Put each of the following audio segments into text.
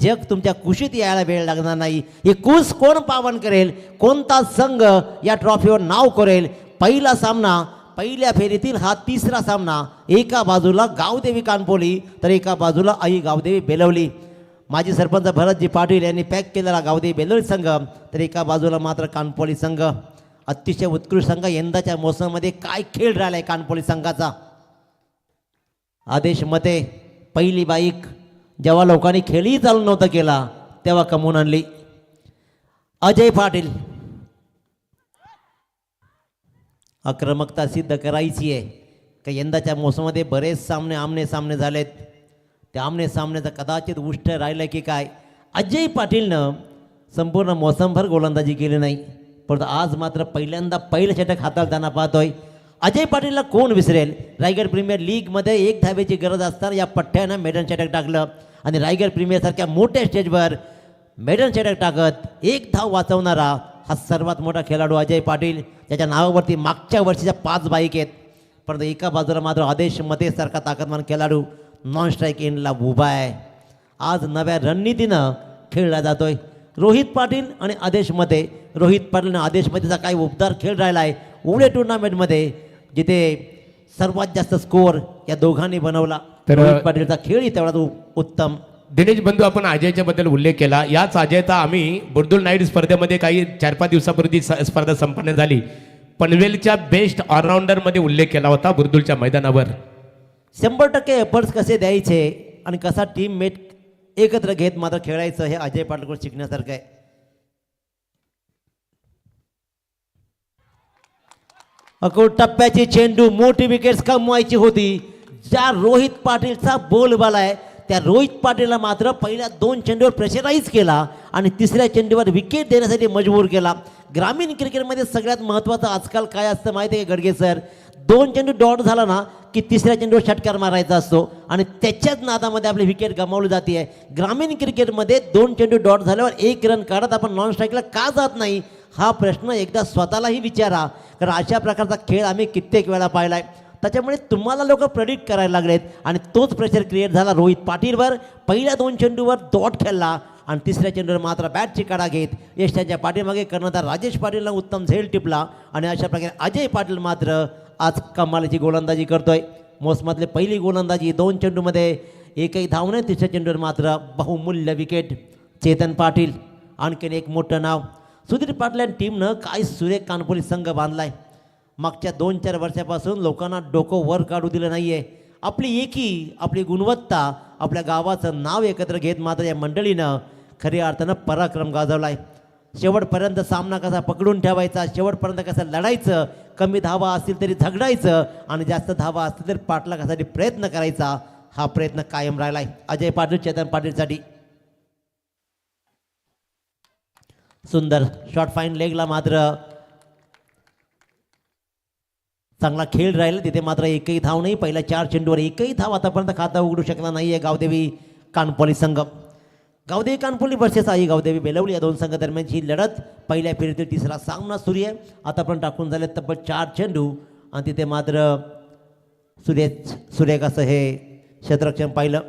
जग तुमच्या कुशीत यायला वेळ लागणार नाही. ही कुस कोण पावन करेल? कोणता संघ या ट्रॉफीवर नाव करेल? पहिला सामना पहिल्या फेरीतील हा तिसरा सामना. एका बाजूला गावदेवी कानपोली तर एका बाजूला आई गावदेवी बेलवली. माजी सरपंच भरतजी पाटील यांनी पॅक केलेला गावदेवी बेलवली संघ तर एका बाजूला मात्र कानपोली संघ. अतिशय उत्कृष्ट संघ यंदाच्या मोसमामध्ये काय खेळ राहिला आहे कानपोली संघाचा? आदेश मते पहिली बाईक जेव्हा लोकांनी खेळही चालू नव्हता केला तेव्हा कमवून आणली. अजय पाटील. आक्रमकता सिद्ध करायची आहे. का यंदाच्या मोसमामध्ये बरेच सामने आमने सामने झालेत. त्या आमने सामन्याचा कदाचित उष्ट राहिलं की काय? अजय पाटीलनं संपूर्ण मोसमभर गोलंदाजी केली नाही. परंतु आज मात्र पहिल्यांदा पहिलं षटक हाताळताना पाहतोय. अजय पाटीलला कोण विसरेल? रायगड प्रीमियर लीगमध्ये एक धावेची गरज असताना या पठ्ठ्यानं मेडन षटक टाकलं. आणि रायगड प्रीमियरसारख्या मोठ्या स्टेजवर मेडन षटक टाकत एक धाव वाचवणारा हा सर्वात मोठा खेळाडू अजय पाटील. त्याच्या नावावरती मागच्या वर्षीच्या पाच बाईक आहेत. परंतु एका बाजूला मात्र आदेश मतेसारखा ताकदवान खेळाडू नॉन स्ट्राईक एंडला उभा आहे. आज नव्या रणनीतीनं खेळला जातोय. रोहित पाटील आणि आदेश मते रोहित पाटील आणि आदेश मतेचा काही उबदार खेळ राहिला आहे उडे टुर्नामेंटमध्ये जिथे सर्वात जास्त स्कोअर या दोघांनी बनवला. तर- रोहित पाटीलचा खेळही तेवढाच उ- उत्तम. दिनेश बंधू आपण अजयच्या बद्दल उल्लेख केला. याच अजयचा आम्ही बुर्दुल नाईट स्पर्धेमध्ये काही चार पाच दिवसापूर्वी स- स्पर्धा संपन्न झाली. पनवेलच्या बेस्ट ऑलराऊंडरमध्ये उल्लेख केला होता बुर्दुलच्या मैदानावर. शंभर टक्के एफर्ट्स कसे द्यायचे आणि कसा टीम मेट एकत्र घेत मात्र खेळायचं हे अजय पाटीलकडून शिकण्यासारखं आहे. अको टप्प्याची चेंडू मोठी विकेट्स कमवायची होती. ज्या रोहित पाटीलचा बोलबाला आहे त्या रोहित पाटीलला मात्र पहिल्या दोन चेंडूवर प्रेशराईज केला आणि तिसऱ्या चेंडूवर विकेट देण्यासाठी मजबूर केला. ग्रामीण क्रिकेटमध्ये सगळ्यात महत्त्वाचं आजकाल काय असतं माहिती आहे का गडगे सर? दोन चेंडू डॉट झाला ना की तिसऱ्या चेंडूवर षटकार मारायचा असतो आणि त्याच्याच नादामध्ये आपली विकेट गमावली जाते. आहे ग्रामीण क्रिकेटमध्ये दोन चेंडू डॉट झाल्यावर एक रन काढत आपण नॉन स्ट्राईकला का जात नाही? हा प्रश्न एकदा स्वतःलाही विचारा. कारण अशा प्रकारचा खेळ आम्ही कित्येक वेळा पाहिला आहे त्याच्यामुळे तुम्हाला लोक प्रेडिक्ट करायला लागलेत. आणि तोच प्रेशर क्रिएट झाला रोहित पाटीलवर पहिल्या दोन चेंडूवर डॉट खेळला. आणि तिसऱ्या चेंडूवर मात्र बॅटची काढा घेत. यश त्यांच्या पाठीमागे कर्णधार राजेश पाटीलला उत्तम झेल टिपला. आणि अशा प्रकारे अजय पाटील मात्र आज कमालीची गोलंदाजी करतोय. मोसमातली पहिली गोलंदाजी दोन चेंडूमध्ये. एकही धावणे तिसऱ्या चेंडूवर मात्र बहुमूल्य विकेट चेतन पाटील आणखीन एक मोठं नाव. सुधीर पाटील आणि टीमनं काय सुरेख कानपुरी संघ बांधलाय? मागच्या दोन चार वर्षापासून लोकांना डोकं वर काढू दिलं नाही आहे आपली एकी आपली गुणवत्ता आपल्या गावाचं नाव एकत्र घेत मात्र या मंडळीनं खऱ्या अर्थानं पराक्रम गाजवला आहे शेवटपर्यंत सामना कसा पकडून ठेवायचा शेवटपर्यंत कसा लढायचं कमी धावा असतील तरी झगडायचं आणि जास्त धावा असतील तरी पाटलासाठी प्रयत्न करायचा हा प्रयत्न कायम राहिला आहे अजय पाटील चेतन पाटीलसाठी. सुंदर शॉर्ट फाईन लेगला मात्र चांगला खेळ राहिला. तिथे मात्र एकही धाव नाही. पहिल्या चार चेंडूवर एकही धाव आतापर्यंत खाता उघडू शकला नाही आहे गावदेवी कानपोली संघ. गावदेवी कानपोली वर्सेस आई गावदेवी बेलवली या दोन संघ दरम्यानची ही लढत पहिल्या फेरीतील तिसरा सामना सुरू आहे. आतापर्यंत टाकून झाले तब्बल चार चेंडू. आणि तिथे मात्र सूर्य सूर्यक हे क्षेत्ररक्षण पाहिलं.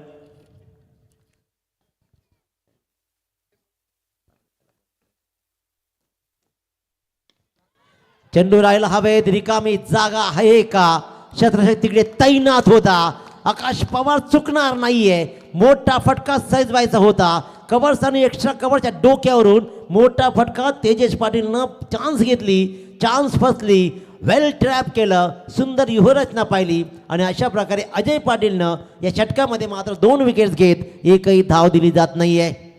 चेंडू राहायला हवेत रिकामी जागा आहे का? शत्रशक्ती तिकडे तैनात होता. आकाश पवार चुकणार नाहीये. मोठा फटका सैज व्हायचा होता. कवर्स आणि एक्स्ट्रा कव्हरच्या डोक्यावरून मोठा फटका तेजेश पाटीलनं चान्स घेतली. चान्स फसली. वेल ट्रॅप केलं. सुंदर व्यूहरचना पाहिली. आणि अशा प्रकारे अजय पाटीलनं या षटकामध्ये मात्र दोन विकेट्स घेत एकही धाव दिली जात नाही आहे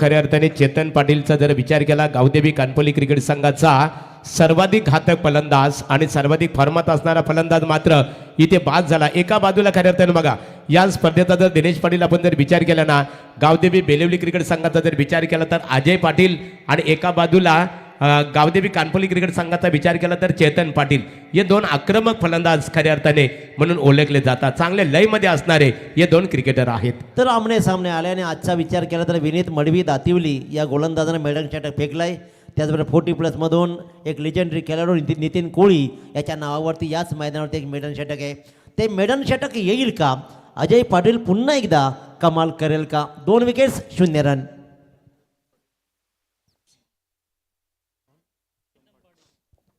खऱ्या अर्थाने चेतन पाटीलचा जर विचार केला गावदेवी कानपोली क्रिकेट संघाचा सर्वाधिक घातक फलंदाज आणि सर्वाधिक फॉर्मात असणारा फलंदाज मात्र इथे बाद झाला. एका बाजूला खऱ्या अर्थाने बघा या स्पर्धेचा जर दिनेश पाटील आपण जर विचार केला ना गावदेवी बेलवली क्रिकेट संघाचा जर विचार केला तर अजय पाटील आणि एका बाजूला गावदेवी कानपोली क्रिकेट संघाचा विचार केला तर चेतन पाटील हे दोन आक्रमक फलंदाज खऱ्या अर्थाने म्हणून ओळखले जातात. चांगले लयमध्ये असणारे हे दोन क्रिकेटर आहेत. तर आमने सामने आल्याने आजचा विचार केला तर विनीत मडवी दातिवली या गोलंदाजाने मेडन षटक फेकलाय. त्याचबरोबर फोर्टी प्लसमधून एक लिजेंडरी खेळाडू नितीन कोळी याच्या नावावरती याच मैदानावरती एक मेडन षटक आहे. ते मेडन षटक येईल का? अजय पाटील पुन्हा एकदा कमाल करेल का? दोन विकेट्स शून्य run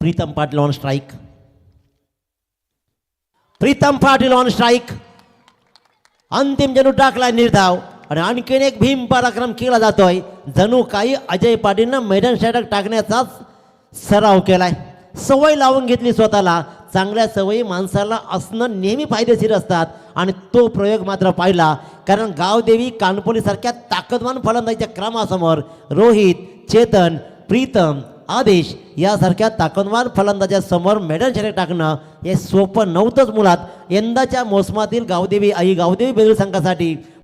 Pritam Patil on strike Pritam Patil on strike अंतिम जणू टाकला निर्धाव. आणि आणखीन एक भीम पराक्रम केला जातोय. जणू काही अजय पाटीलनं मैदान षटक टाकण्याचाच सराव केलाय. सवय लावून घेतली स्वतःला. चांगल्या सवयी माणसाला असणं नेहमी फायदेशीर असतात. आणि तो प्रयोग मात्र पाहिला. कारण गावदेवी कानपोलीसारख्या ताकदवान फलंदाजीच्या क्रमासमोर रोहित चेतन प्रीतम आदेश यासारख्या ताकदवान फलंदाजा समोर मेडल षटक टाकणं हे सोपं नव्हतंच मुलात यंदाच्या मोसमातील गावदेवी आई गावदेवी बेदूर संघासाठी